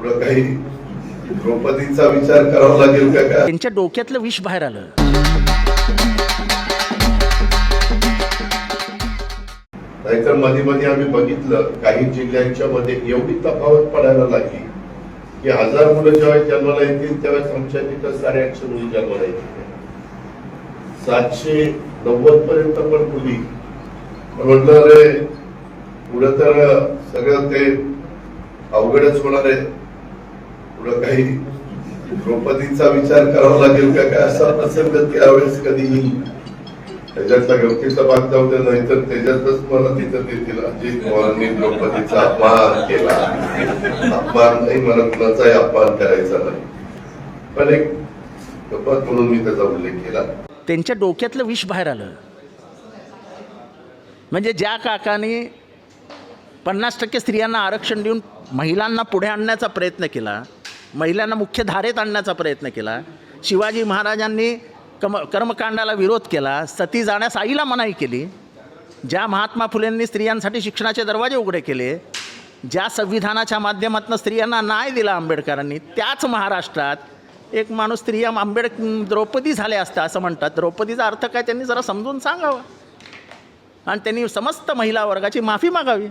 पुढं काही द्रौपदीचा विचार करावा लागेल का काय? त्यांच्या डोक्यातलं विष बाहेर आलं. नाहीतरमध्ये मध्ये आम्ही बघितलं काही जिल्ह्यांच्या मध्ये एवढी तफावत पडायला लागली की हजार मुलं जेव्हा जन्माला येतील तेव्हा आमच्या तिथं साडेआठशे मुली जन्माला येतील. सातशे नव्वद पर्यंत पण मुली. म्हटलं अरे पुढं तर सगळं ते अवघडच होणार आहे. पुढं काही द्रौपदीचा विचार करावा लागेल का? काय असा प्रसंग त्यावेळेस कधी येईल त्याच्यातला गमतीचा भाग जाऊ दे नाहीतर त्याच्यातच मला तिथं देतील अजित पवारांनी द्रौपदीचा अपमान केला. अपमान नाही मला कुणाचाही अपमान करायचा नाही. पण एक कपात म्हणून मी त्याचा उल्लेख केला. त्यांच्या डोक्यातलं विष बाहेर आलं. म्हणजे ज्या काकाने पन्नास टक्के स्त्रियांना आरक्षण देऊन महिलांना पुढे आणण्याचा प्रयत्न केला महिलांना मुख्य धारेत आणण्याचा प्रयत्न केला. शिवाजी महाराजांनी कम कर्मकांडाला विरोध केला. सती जाण्यास आईला मनाई केली. ज्या महात्मा फुलेंनी स्त्रियांसाठी शिक्षणाचे दरवाजे उघडे केले ज्या संविधानाच्या माध्यमातून स्त्रियांना न्याय दिला आंबेडकरांनी त्याच महाराष्ट्रात एक माणूस स्त्रिया आंबेड द्रौपदी झाल्या असता असं म्हणतात. द्रौपदीचा अर्थ काय? त्यांनी जरा समजून सांगावा. आणि त्यांनी समस्त महिला वर्गाची माफी मागावी.